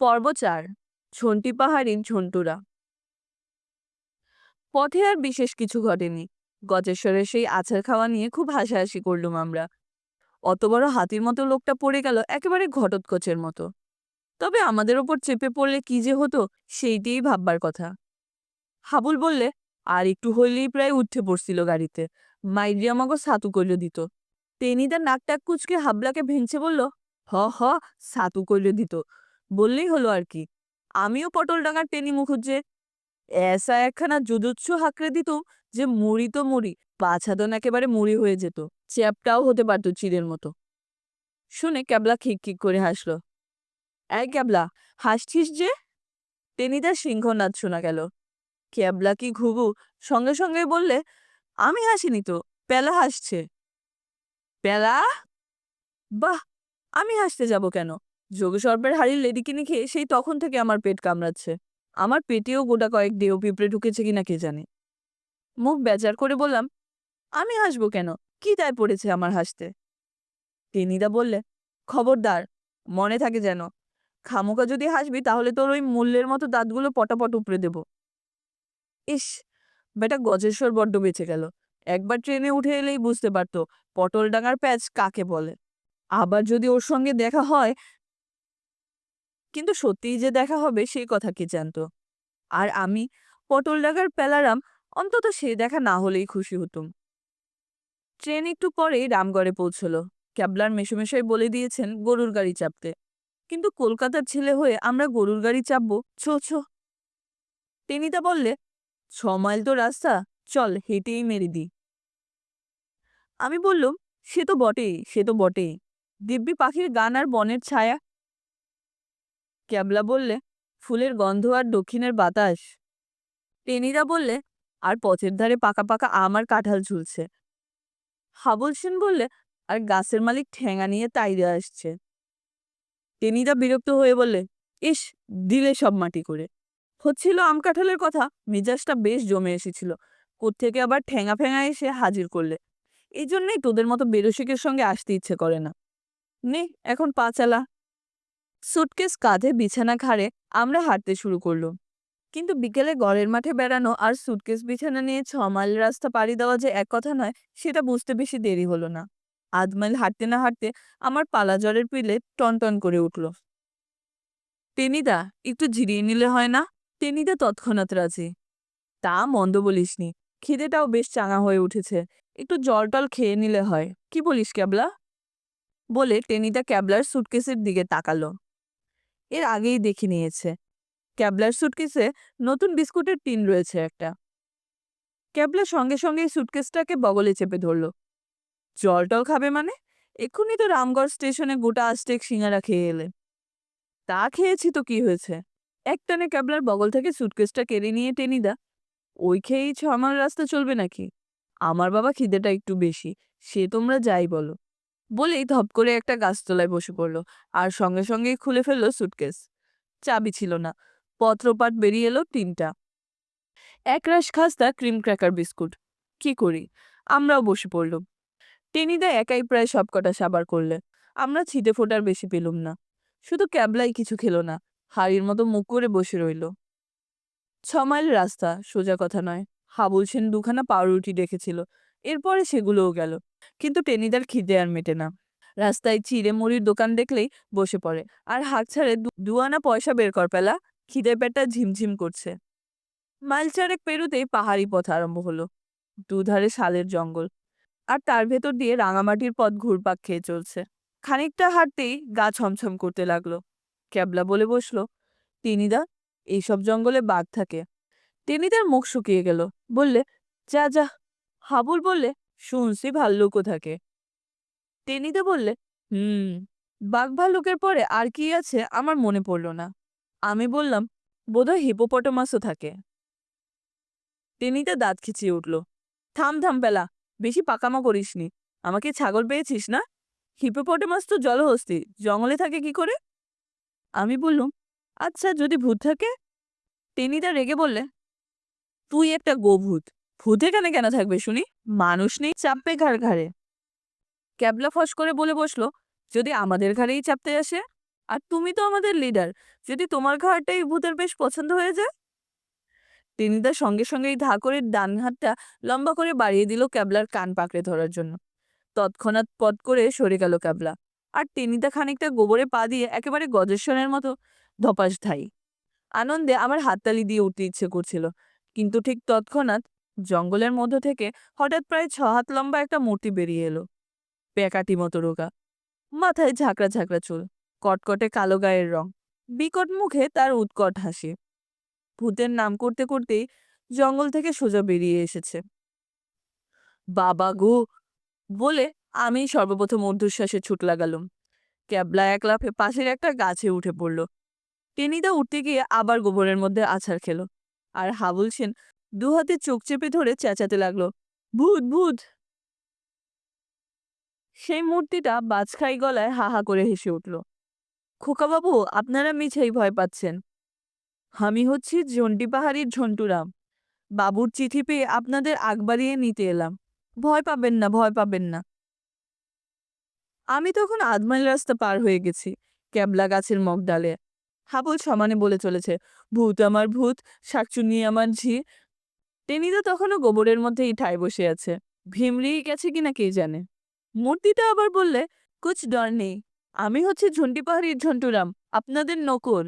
পর্ব চার ঝন্টি পাহাড়ি ঝন্টুরা। পথে আর বিশেষ কিছু ঘটেনি। গজেশ্বরের সেই আছাড় খাওয়া নিয়ে খুব হাসাহাসি করলুম আমরা। অত বড় হাতির মতো লোকটা পড়ে গেল একেবারে ঘটোৎকচের মতো। তবে আমাদের ওপর চেপে পড়লে কি যে হতো, সেইটিই ভাববার কথা। হাবুল বললে, আর একটু হইলেই প্রায় উঠে পড়ছিল গাড়িতে। মাইরি আমাকে সাতু কইলে দিত। টেনিদা নাক টাক কুচকে হাবলাকে ভেঙছে বলল, হ হ, সাতু কইলে দিত। বললেই হলো আর কি। আমিও পটল ডাঙার টেনি মুখুজ্জে। এসা একখানা জুজুৎসু হাঁকড়ে দিত যে মুড়ি তো মুড়ি পাছাদন একেবারে মুড়ি হয়ে যেত, চ্যাপটাও হতে পারত চিড়ের মতো। শুনে ক্যাবলা খিক খিক করে হাসলো। এই ক্যাবলা, হাসছিস যে? টেনিদার সিংহনাদ শোনা গেল। ক্যাবলা কি ঘুঘু? সঙ্গে সঙ্গে বললে, আমি হাসিনি তো, পেলা হাসছে। পেলা? বাহ, আমি হাসতে যাব কেন? যোগসর্পের হাড়ির লেডিকিনি খেয়ে সেই তখন থেকে আমার পেট কামড়াচ্ছে। আমার পেটেও গোটা কয়েক দেহ পিঁপড়ে ঢুকেছে কিনা কে জানে। মুখ বেজার করে বললাম, আমি হাসবো কেন? কি দায় পড়েছে আমার হাসতে? টেনিদা বললে, খবরদার, মনে থাকে যেন। খামোকা যদি হাসবি তাহলে তোর ওই মূল্যের মতো দাঁতগুলো পটাপট উপড়ে দেব। ইস, বেটা গজেশ্বর বড্ড বেঁচে গেল। একবার ট্রেনে উঠে এলেই বুঝতে পারতো, পটল ডাঙার প্যাচ কাকে বলে। আবার যদি ওর সঙ্গে দেখা হয় কিন্তু সত্যিই যে দেখা হবে সেই কথা কি জানতো? আর আমি পটল ডাগার পেলারাম, অন্তত সে দেখা না হলেই খুশি হতুম। ট্রেন একটু পরেই রামগড়ে পৌঁছল। ক্যাবলার মেশোমেশাই বলে দিয়েছেন গরুর গাড়ি চাপতে। কিন্তু কলকাতার ছেলে হয়ে আমরা গরুর গাড়ি চাপবো, ছো ছো। টেনিদা বললে, ছ মাইল তো রাস্তা, চল হেঁটেই মেরে দি আমি বললুম, সে তো বটেই, সে তো বটেই। দিব্যি পাখির গান আর বনের ছায়া ক্যাবলা বললে, ফুলের গন্ধ আর দক্ষিণের বাতাস। টেনিদা বললে, আর পথের ধারে পাকা পাকা আম আর কাঁঠাল ঝুলছে। হাবুল সেন বললে, আর গাছের মালিক ঠেঙা নিয়ে তাইরে আসছে। টেনিদা বিরক্ত হয়ে বললে, ইস, দিলে সব মাটি করে। হচ্ছিল আম কাঁঠালের কথা, মেজাজটা বেশ জমে এসেছিল। কোত্থেকে আবার ঠেঙা ফেঙা এসে হাজির করলে। এই জন্যই তোদের মতো বেরসিকের সঙ্গে আসতে ইচ্ছে করে না। নে, এখন পা চালা। সুটকেস কাঁধে বিছানা ঘাড়ে আমরা হাঁটতে শুরু করলাম। কিন্তু বিকেলে গড়ের মাঠে বেড়ানো আর সুটকেস বিছানা নিয়ে ছ মাইল রাস্তা পাড়ি দেওয়া যে এক কথা নয়, সেটা বুঝতে বেশি দেরি হলো না। আধ মাইল হাঁটতে না হাঁটতে আমার পালা জ্বরের পিলে টনটন করে উঠল। টেনিদা, একটু ঝিরিয়ে নিলে হয় না? টেনিদা তৎক্ষণাৎ রাজি। তা মন্দ বলিসনি, খিদেটাও বেশ চাঙা হয়ে উঠেছে। একটু জল টল খেয়ে নিলে হয়, কি বলিস ক্যাবলা? বলে টেনিদা ক্যাবলার সুটকেসের দিকে তাকালো। এর আগেই দেখে নিয়েছে। ক্যাবলার সুটকেসে নতুন বিস্কুটের টিন রয়েছে একটা। ক্যাবলা সঙ্গে সঙ্গে সুটকেসটাকে বগলে চেপে ধরল। জল টল খাবে মানে? এক্ষুনি তো রামগড় স্টেশনে গোটা আস্টেক সিঙ্গারা খেয়ে এলে। তা খেয়েছি তো কি হয়েছে? একটানে ক্যাবলার বগল থেকে সুটকেসটা কেড়ে নিয়ে টেনিদা ওই খেয়েই ছ আমার রাস্তা চলবে নাকি? আমার বাবা খিদেটা একটু বেশি, সে তোমরা যাই বলো। বলেই ধপ করে একটা গাছতলায় বসে পড়ল। আর সঙ্গে সঙ্গেই খুলে ফেলল সুটকেস চাবি ছিল না। পত্রপাট বেরিয়ে এলো তিনটা। একরাশ খাস্তা ক্রিম ক্র্যাকার বিস্কুট কি করি? আমরাও বসে পড়লুম। টেনিদা একাই প্রায় সবকটা সাবার করলে। আমরা ছিটে ফোটার বেশি পেলুম না। শুধু ক্যাবলাই কিছু খেলো না। হাড়ির মতো মুখ করে বসে রইল। ছ মাইল রাস্তা, সোজা কথা নয়। হাবুল সেন দুখানা পাউরুটি রেখেছিল এরপরে সেগুলোও গেল। কিন্তু টেনিদার খিদে আর মেটে না। রাস্তায় চিড়ে মুড়ির দোকান দেখলেই বসে পড়ে। আর হাঁক ছাড়ে দুয়ানা পয়সা বের কর পেলা। খিদে পেটটা ঝিমঝিম করছে। মাইল চারেক পেরুতেই পাহাড়ি পথ আরম্ভ হলো। দুধারে শালের জঙ্গল। আর তার ভেতর দিয়ে রাঙামাটির পথ ঘুরপাক খেয়ে চলছে। খানিকটা হাঁটতেই গা ছমছম করতে লাগল। ক্যাবলা বলে বসল, টেনিদা, এইসব জঙ্গলে বাঘ থাকে। টেনিদার মুখ শুকিয়ে গেল। বললে, যা যা। হাবুল বললে শুনছি ভাল্লুকও থাকে। টেনিদা বললে, হুম, বাঘ ভাল্লুকের পরে আর কি আছে আমার মনে পড়ল না। আমি বললাম, বোধহয় হিপোপটামাসও থাকে। টেনিদা দাঁত খিচিয়ে উঠল, থাম থাম পেলা, বেশি পাকামা করিসনি। আমাকে ছাগল পেয়েছিস না? হিপোপটামাস তো জলহস্তি, জঙ্গলে থাকে কি করে? আমি বললুম আচ্ছা যদি ভূত থাকে? টেনিদা রেগে বললে, তুই একটা গোভূত, ভূত এখানে কেন থাকবে শুনি? মানুষ নেই চাপবে ঘাড় ঘাড়ে। ক্যাবলা ফস করে বলে বসল, যদি আমাদের ঘাড়েই চাপতে আসে, আর তুমি তো আমাদের লিডার যদি তোমার ঘাড়টাই ভূতের বেশ পছন্দ হয়ে যায়? টেনিদা সঙ্গে সঙ্গেই ধা করে ডান হাতটা লম্বা করে বাড়িয়ে দিল ক্যাবলার কান পাকড়ে ধরার জন্য। তৎক্ষণাৎ পট করে সরে গেল ক্যাবলা, আর টেনিদা খানিকটা গোবরে পা দিয়ে একেবারে গজেশ্বরের মতো ধপাস ধাই। আনন্দে আমার হাততালি দিয়ে উঠতে ইচ্ছে করছিল, কিন্তু ঠিক তৎক্ষণাৎ জঙ্গলের মধ্য থেকে হঠাৎ প্রায় ছ হাত লম্বা একটা মূর্তি বেরিয়ে এলো। প্যাকাটি মতো রোগা। মাথায় ঝাঁকড়া ঝাঁকড়া চুল, কটকটে কালো গায়ের রং, বিকট মুখে তার উৎকট হাসি। ভূতের নাম করতে করতেই জঙ্গল থেকে সোজা বেরিয়ে এসেছে। বাবা গো! বলে আমি সর্বপ্রথম ঊর্ধ্বশ্বাসে ছুট লাগালুম। ক্যাবলা এক লাফে পাশের একটা গাছে উঠে পড়ল। টেনিদা উঠতে গিয়ে আবার গোবরের মধ্যে আছাড় খেলো। আর হাবুল সেন দু হাতে চোখ চেপে ধরে চেঁচাতে লাগল। ভূত ভূত! সেই মূর্তিটা বাজখাই গলায় হা হা করে হেসে উঠল। খোকাবাবু, আপনারা মিছেই ভয় পাচ্ছেন। আমি হচ্ছি জন্টি পাহাড়ির ঝন্টুরাম। বাবুর চিঠি পেয়ে আপনাদের আগ বাড়িয়ে নিতে এলাম। ভয় পাবেন না, ভয় পাবেন না। আমি তখন আধমাইল রাস্তা পার হয়ে গেছি, ক্যাবলা গাছের মগ ডালে হাবল সমানে বলে চলেছে, ভূত আমার ভূত শাকচুনি আমার ঝি টেনিদা তখনও গোবরের মধ্যেই ঠায় বসে আছে। ভিমড়িয়ে গেছে কিনা কে জানে? মূর্তিটা আবার বললে, কুছ ডর নেই। আমি হচ্ছে ঝন্টি পাহাড়ির ঝন্টুরাম, আপনাদের নকর